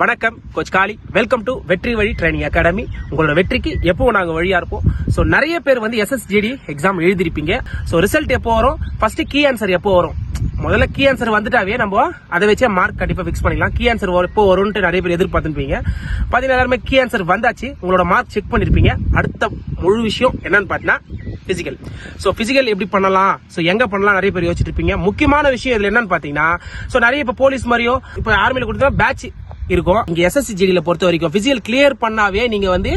வணக்கம் கோச் காலி welcome to வெற்றி வழி ட்ரைனிங் அகாடமி உங்களோட வெற்றிக்கு எப்போ நாங்க வழியா இருப்போம். ஸோ நிறைய பேர் வந்து எஸ்எஸ்ஜிடி எக்ஸாம் எழுதிருப்பீங்க ஸோ ரிசல்ட் எப்போ வரும்? ஃபர்ஸ்ட் கீ ஆன்சர் எப்போ வரும்? முதல்ல கீ ஆன்சர் வந்துட்டாவே நம்ம அதை வச்சே மார்க் கண்டிப்பா ஃபிக்ஸ் பண்ணிக்கலாம். கீ ஆன்சர் எப்போ வரும்னு நிறைய பேர் எதிர்பார்த்துருப்பீங்க. பாத்தீங்கன்னா எல்லாருமே கீ ஆன்சர் வந்தாச்சு. உங்களோட மார்க் செக் பண்ணிருப்பீங்க. அடுத்த முழு விஷயம் என்னன்னு பார்த்தீங்கன்னா பிசிக்கல் ஸோ பிசிக்கல் எப்படி பண்ணலாம்? ஸோ எங்க பண்ணலாம்? நிறைய பேர் யோசிச்சுட்டு இருப்பீங்க. முக்கியமான விஷயம் இதுல என்னன்னு பாத்தீங்கன்னா ஸோ நிறைய இப்போ போலீஸ் மாதிரியோ இப்போ ஆர்மியில் கொடுத்தா பேட்ச் இருக்கும். இங்க எஸ்எஸ்சி ஜிடியில பொறுத்த வரைக்கும் பிசிக்கல் கிளியர் பண்ணாவே நீங்க வந்து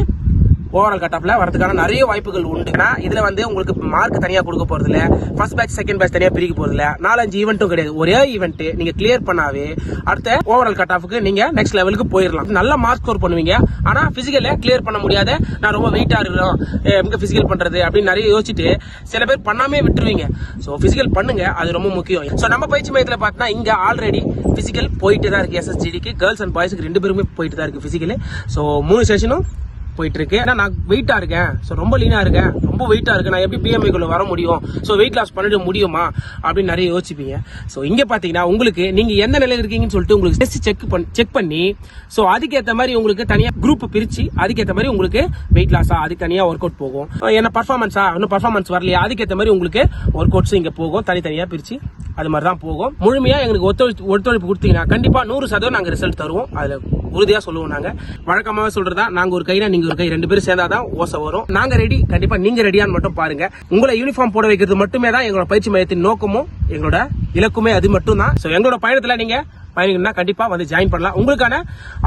ஓவரால் கட் ஆஃப்ல வரதுக்கான நிறைய வாய்ப்புகள் உண்டு. ஏன்னா இதுல வந்து உங்களுக்கு மார்க் தனியா கொடுக்க போறது இல்ல ஃபர்ஸ்ட் பேட்ச் செகண்ட் பேட்ச் தனியா பிரிக்க போறது இல்ல நாலஞ்சு ஈவெண்ட்டும் கிடையாது. ஒரே ஈவெண்ட் நீங்க கிளியர் பண்ணாவே அடுத்த ஓவரால் கட் ஆஃப்க்கு நீங்க நெக்ஸ்ட் லெவலுக்கு போயிடலாம் நல்ல மார்க் ஸ்கோர் பண்ணுவீங்க. ஆனா பிசிக்கல கிளியர் பண்ண முடியாத நான் ரொம்ப வெயிட்டா இருக்கிறோம். எங்க பிசிக்கல் பண்றது அப்படின்னு நிறைய யோசிச்சுட்டு சில பேர் பண்ணாமே விட்டுருவீங்க. சோ பிசிக்கல் பண்ணுங்க. அது ரொம்ப முக்கியம். சோ நம்ம பயிற்சி மையத்துல பார்த்தா இங்க ஆல்ரெடி பிசிக்கல் போயிட்டு தான் இருக்கு எஸ்எஸ்டிடிக்கு கேர்ள்ஸ் அண்ட் பாய்ஸ்க்கு ரெண்டு பேருமே போயிட்டு தான் இருக்கு பிசிக்கல் சோ மூணு செஷனும் போயிட்டு இருக்கு ஏன்னா நான் வெயிட்டா இருக்கேன். ஸோ ரொம்ப லீனா இருக்கேன். ரொம்ப வெயிட்டா இருக்கேன். நான் எப்படி பிஎம்ஐக்குள்ள வர முடியும்? ஸோ வெயிட் லாஸ் பண்ணிட முடியுமா? அப்படின்னு நிறைய யோசிப்பீங்க. ஸோ இங்க பாத்தீங்கன்னா உங்களுக்கு நீங்க எந்த நிலையில் இருக்கீங்கன்னு சொல்லிட்டு உங்களுக்கு டெஸ்ட் செக் பண்ணி செக் பண்ணி ஸோ அதுக்கேற்ற மாதிரி உங்களுக்கு தனியா குரூப் பிரிச்சு அதுக்கேற்ற மாதிரி உங்களுக்கு வெயிட் லாஸா அதுக்கு தனியா ஒர்க் அவுட் போகும் என்ன பர்ஃபார்மன்ஸா இன்னும் பர்ஃபார்மன்ஸ் வரலையா. அதுக்கேற்ற மாதிரி உங்களுக்கு ஒர்க் அவுட்ஸும் இங்க போகும். தனித்தனியா பிரிச்சு அது மாதிரி தான் போகும். முழுமையா எங்களுக்கு ஒத்துழைப்பு ஒத்துழைப்பு கொடுத்தீங்கன்னா கண்டிப்பா நூறு சதவீதம் நாங்கள் ரிசல்ட் தருவோம். அதில் உறுதியாக சொல்லுவோம் நாங்கள் வழக்கமாவே சொல்கிறதா நாங்கள் ஒரு கையில் நீங்கள் ஒரு கை ரெண்டு பேரும் சேர்ந்தாதான் ஓசை வரும். நாங்கள் ரெடி கண்டிப்பாக நீங்கள் ரெடியான்னு மட்டும் பாருங்கள் உங்களை யூனிஃபார்ம் போட வைக்கிறது மட்டுமே தான் எங்களோட பயிற்சி மையத்தின் நோக்கமும் எங்களோட இலக்குமே அது மட்டும் தான் ஸோ எங்களோட பயணத்தில் நீங்கள் பயணிகள்னா கண்டிப்பா வந்து ஜாயின் பண்ணலாம். உங்களுக்கான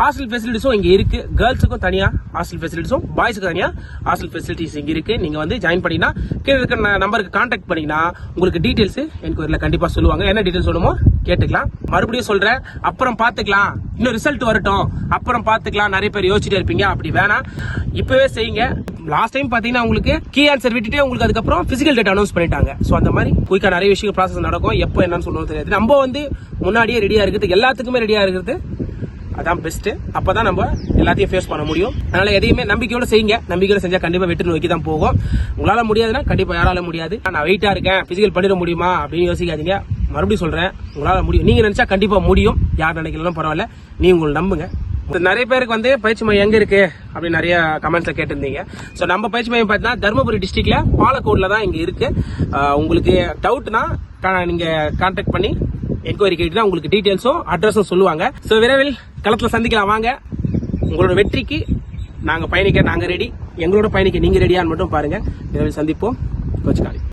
ஹாஸ்டல் ஃபெசிலிட்டிஸும் இங்க இருக்கு. கேர்ள்ஸுக்கும் தனியா ஹாஸ்டல் ஃபெசிலிட்டிஸும் பாய்ஸுக்கு தனியா ஹாஸ்டல் ஃபெசிலிட்டிஸ் இங்க இருக்கு. நீங்க வந்து ஜாயின் பண்ணீங்கன்னா கீழே இருக்க நம்பருக்கு கான்டாக்ட் பண்ணீங்கன்னா உங்களுக்கு டீடைல்ஸ் என்கொயரியில் கண்டிப்பா சொல்லுவாங்க. என்ன டீடைல்ஸ் சொல்லணுமோ கேட்டுக்கலாம். மறுபடியும் சொல்றேன். அப்புறம் பாத்துக்கலாம் இன்னும் ரிசல்ட் வரட்டும். அப்புறம் பாத்துக்கலாம் நிறைய பேர் யோசிச்சுட்டே இருப்பீங்க. அப்படி வேணாம். இப்பவே செய்யுங்க. லாஸ்ட் டைம் பாத்தீங்கன்னா உங்களுக்கு கீ ஆன்சர் விட்டுட்டு உங்களுக்கு அதுக்கப்புறம் பிசிக்கல் டேட் அனௌன்ஸ் பண்ணிட்டாங்க. சோ அந்த மாதிரி குயிக்கா நிறைய விஷயங்கள் ப்ராசஸ் நடக்கும். எப்போ என்னன்னு சொல்லணும் தெரியாது. நம்ம வந்து முன்னாடியே ரெடியா இருக்கிறது எல்லாத்துக்குமே ரெடியா இருக்கிறது. அதான் பெஸ்ட் அப்பதான் நம்ம எல்லாத்தையும் ஃபேஸ் பண்ண முடியும். அதனால எதையுமே நம்பிக்கையோட செய்யுங்க. நம்பிக்கையோட செஞ்சா கண்டிப்பா வெற்றி நோக்கி தான் போகும். உங்களால முடியாதுன்னா கண்டிப்பா யாரால முடியாது. நான் வெயிட்டா இருக்கேன் பிசிக்கல் பண்ணிட முடியுமா அப்படின்னு யோசிக்காதீங்க. மறுபடியும் சொல்றேன். உங்களால முடியும். நீங்க நினைச்சா கண்டிப்பா முடியும். யார் நினைக்கலாம் பரவாயில்ல. நீ உங்களை நம்புங்க. நிறைய பேருக்கு வந்து பயிற்சி மையம் எங்க இருக்கு அப்படின்னு நிறைய கமெண்ட்ஸ்ல கேட்டிருந்தீங்க. ஸோ நம்ம பயிற்சி மையம் பார்த்தீங்கன்னா தருமபுரி டிஸ்ட்ரிக்ட்ல பாலக்கோட்ல தான் இங்க இருக்கு. உங்களுக்கு டவுட்னா நீங்க கான்டாக்ட் பண்ணி என்கொயரி கேட்டுனா உங்களுக்கு டீட்டெயில்ஸும் அட்ரஸும் சொல்லுவாங்க. ஸோ விரைவில் களத்துல சந்திக்கலாம். வாங்க. உங்களோட வெற்றிக்கு நாங்க பயணிக்க நாங்க ரெடி எங்களோட பயணிக்க நீங்க ரெடியான்னு மட்டும் பாருங்க. விரைவில் சந்திப்போம். கோச்சு